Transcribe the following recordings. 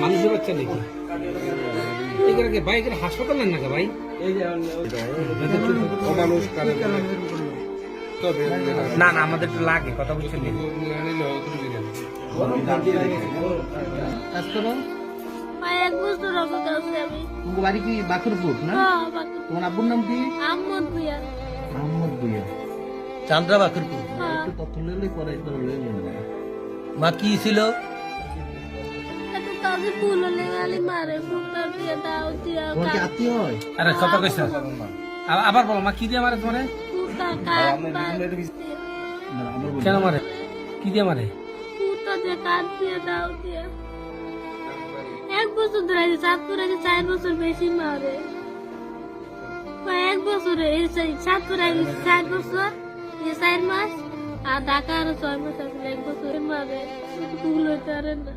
মানুষের বাচ্চা নাকি কি ভাই এখানে হাসপাতাল না ভাই মানুষ না না আমাদের একটু লাগে কথা বলছেন এক বছর আমি। বাড়ি কি বাকুরপুর না? হ্যাঁ বাকি তোমার আব্বুর নাম কি? আহমদ ভুইয়া। মোহাম্মদ ভুইয়া। চান্দ্রা বাকুরপুর হ্যাঁ। একটু পরে মা কি ছিল? হয়? আবার বলো মা কি দিয়ে মারে তোমারে? কেন মারে? কি দিয়ে মারে? দিয়ে কাট দিয়ে দাও দিয়া। এক বছর ধরে আছে চাঁদপুর আছে চার বছর বেশি মারে। এক বছরে চাঁদপুর আছে চার বছর এই চার মাস আর ঢাকা আরও ছয় মাস আছে এক বছর মারে। ফুল হইতে পারে না।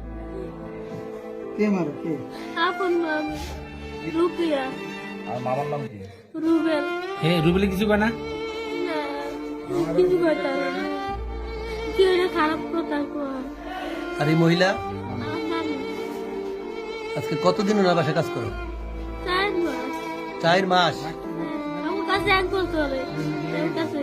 কে মারে? কে? আপন মামি রুকিয়া আর মামার নাম কি? রুবেল। হে রুবেলি কিছু কয় না? কিছু করতে হবে না। কি ওটা খারাপ কথা কয় আর এই মহিলা? আজকে কতদিন ওনার বাসায় কাজ করো? চার মাস। চার মাস? আমার কাছে এক বছরে আমার কাছে।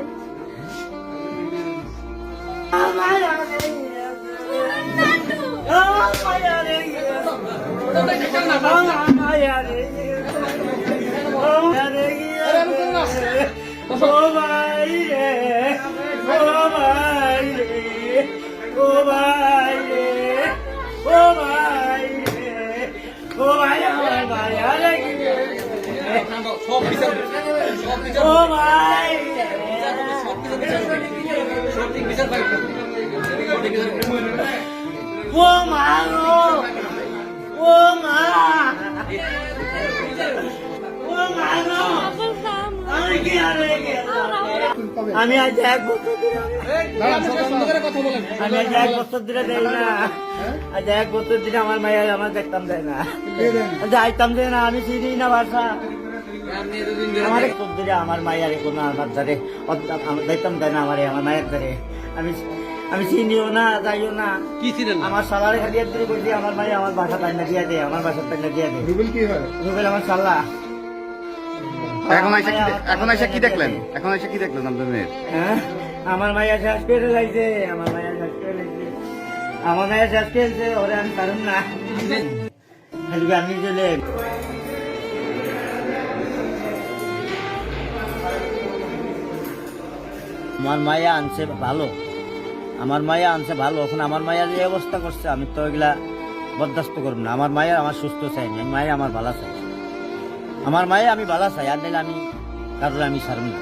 আমি আজ এক বছর আমি আজ এক বছর ধরে দেই না। আজ এক বছর ধরে আমার মায়ের আমার দেখতাম দেয় না। যাইতাম দেয় না, আমি চিনি না বাসা। আমার এক ধরে আমার মায়ের কোনো আমার ধরে দেখতাম দেয় না আমার আমার মায়ের ধরে। আমি আমি চিনিও না যাইও না। কি ছিলেন আমার সালারে খালি এক ধরে বলছি আমার মায়ে আমার বাসা তাই না দিয়া দে আমার বাসা তাই না দিয়া দে। রুবেল কি হয়? রুবেল আমার সাল্লা এখন এসে কি এখন এসে কি দেখলেন? এখন এসে কি দেখলেন আপনার মেয়ের? হ্যাঁ? আমার মাইয়া শ্বাস পেরে যাইছে আমার মাইয়া শ্বাস পেরে আমার মাইয়া শ্বাস পেয়েছে ওরে আমি পারুম না। খালি আমি চলে আমার মায়া আনছে ভালো। আমার মায়া আনছে ভালো এখন আমার মায়া যে অবস্থা করছে আমি তো এগুলা বরদাস্ত করব না। আমার মায়ের আমার সুস্থ চাই না মায়া আমার ভালো চাই। আমার মায়া আমি ভালো চাই আর নাহলে আমি কারোর আমি ছাড়ব না।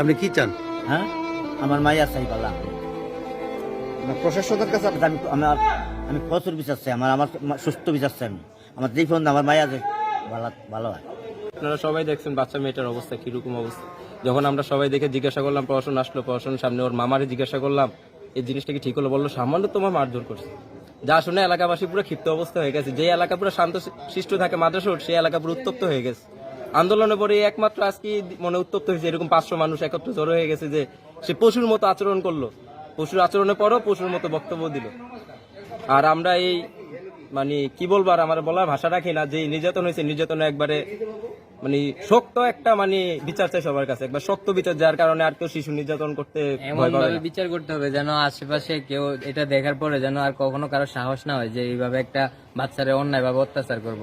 আপনি কি চান? হ্যাঁ? আমার মায়া চাই পালা প্রশাসনের কাছে আমি আমার আমি প্রচুর বিচার চাই আমার আমার সুস্থ বিচার চাই আমি। আমার যেই ফোন আমার মায়া যে ভালো ভালো হয়। আপনারা সবাই দেখছেন বাচ্চা মেয়েটার অবস্থা, কীরকম অবস্থা? যখন আমরা সবাই দেখে জিজ্ঞাসা করলাম প্রশাসন আসলো প্রশাসনের সামনে ওর মামারে জিজ্ঞাসা করলাম, এই জিনিসটা কি ঠিক হলো? বলল, সামান্য তোমার মারধর করছে। যা শুনে এলাকাবাসী পুরো ক্ষিপ্ত অবস্থা হয়ে গেছে। যে এলাকা পুরো শান্ত শিষ্ট থাকে মাদ্রাসা সেই এলাকা পুরো উত্তপ্ত হয়ে গেছে। আন্দোলনের পরে একমাত্র আজকে মনে উত্তপ্ত হয়েছে, এরকম পাঁচশো মানুষ একত্র জড়ো হয়ে গেছে যে সে পশুর মতো আচরণ করল। পশুর আচরণের পরও পশুর মতো বক্তব্য দিল। আর আমরা এই মানে কি বলব আর আমার বলার ভাষা রাখি না, যে নির্যাতন হয়েছে, নির্যাতন একবারে মানে শক্ত একটা মানে বিচার চাই সবার কাছে। একবার শক্ত বিচার যার কারণে আর কেউ শিশু নির্যাতন করতে এমন ভয় ভাবে বিচার করতে হবে যেন আশেপাশে কেউ এটা দেখার পরে যেন আর কখনো কারও সাহস না হয় যে এইভাবে একটা বাচ্চারে অন্যায় ভাবে অত্যাচার করব।